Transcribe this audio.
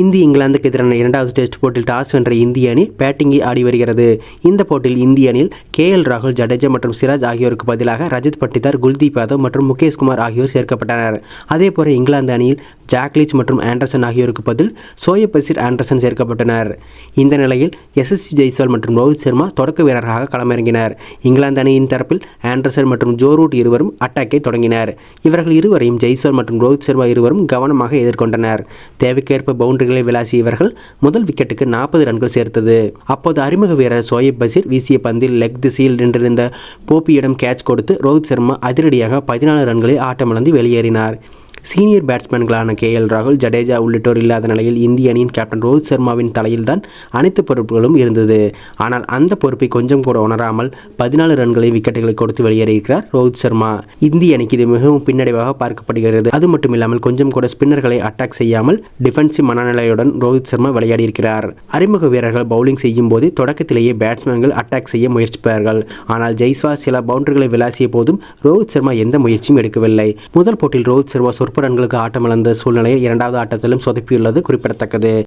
இந்திய இங்கிலாந்துக்கு எதிரான இரண்டாவது டெஸ்ட் போட்டியில் டாஸ் வென்ற இந்திய அணி பேட்டிங்கை ஆடி வருகிறது. இந்த போட்டியில் இந்திய அணியில் கே எல் ராகுல் ஜடேஜா மற்றும் சிராஜ் ஆகியோருக்கு பதிலாக ரஜத் பட்டிதார் குல்தீப் யாதவ் மற்றும் முகேஷ் குமார் ஆகியோர் சேர்க்கப்பட்டனர். அதேபோல இங்கிலாந்து அணியில் ஜாக்லிச் மற்றும் ஆண்டர்சன் ஆகியோருக்கு பதில் சோயப் பசீர் ஆண்டர்சன் சேர்க்கப்பட்டனர். இந்த நிலையில் எஸ்எஸ்சி ஜெய்ஸ்வால் மற்றும் ரோஹித் சர்மா தொடக்க வீரராக களமிறங்கினர். இங்கிலாந்து அணியின் தரப்பில் ஆண்டர்சன் மற்றும் ஜோ ரூட் இருவரும் அட்டாக்கை தொடங்கினர். இவர்கள் இருவரையும் ஜெய்ஸ்வால் மற்றும் ரோஹித் சர்மா இருவரும் கவனமாக எதிர்கொண்டனர். தேவைக்கேற்ப பவுண்டரி பவுண்டரிகளை விளாசிய இவர்கள் முதல் விக்கெட்டுக்கு நாற்பது ரன்கள் சேர்த்தது. அப்போது அறிமுக வீரர் சோயப் பசீர் வீசிய பந்தில் லெக் திசையில் நின்றிருந்த போப்பியிடம் கேட்ச் கொடுத்து ரோஹித் சர்மா அதிரடியாக பதினாலு ரன்களை ஆட்டமிழந்து வெளியேறினார். சீனியர் பேட்ஸ்மேன்களான கே எல் ராகுல் ஜடேஜா உள்ளிட்டோர் இல்லாத நிலையில் இந்திய அணியின் கேப்டன் ரோஹித் சர்மாவின் தலையில்தான் அனைத்து பொறுப்புகளும் இருந்தது. ஆனால் அந்த பொறுப்பை கொஞ்சம் கூட உணராமல் பதினாலு ரன்களை விக்கெட்டுகளை கொடுத்து வெளியேறியிருக்கிறார் ரோஹித் சர்மா. இந்திய அணிக்கு இது மிகவும் பின்னடைவாக பார்க்கப்படுகிறது. அது மட்டும் இல்லாமல் கொஞ்சம் கூட ஸ்பின்னர்களை அட்டாக் செய்யாமல் டிஃபென்சிவ் மனநிலையுடன் ரோஹித் சர்மா விளையாடியிருக்கிறார். அறிமுக வீரர்கள் பவுலிங் செய்யும் போது தொடக்கத்திலேயே பேட்ஸ்மேன்கள் அட்டாக் செய்ய முயற்சிப்பார்கள். ஆனால் ஜெய்ஸ்வா சில பவுண்டரிகளை விளாசிய போதும் ரோஹித் சர்மா எந்த முயற்சியும் எடுக்கவில்லை. முதல் போட்டியில் ரோஹித் சர்மா சொற்ப ரன்களுக்கு ஆட்டமிழந்த சூழ்நிலையில் இரண்டாவது ஆட்டத்திலும் சொதப்பியுள்ளது குறிப்பிடத்தக்கது.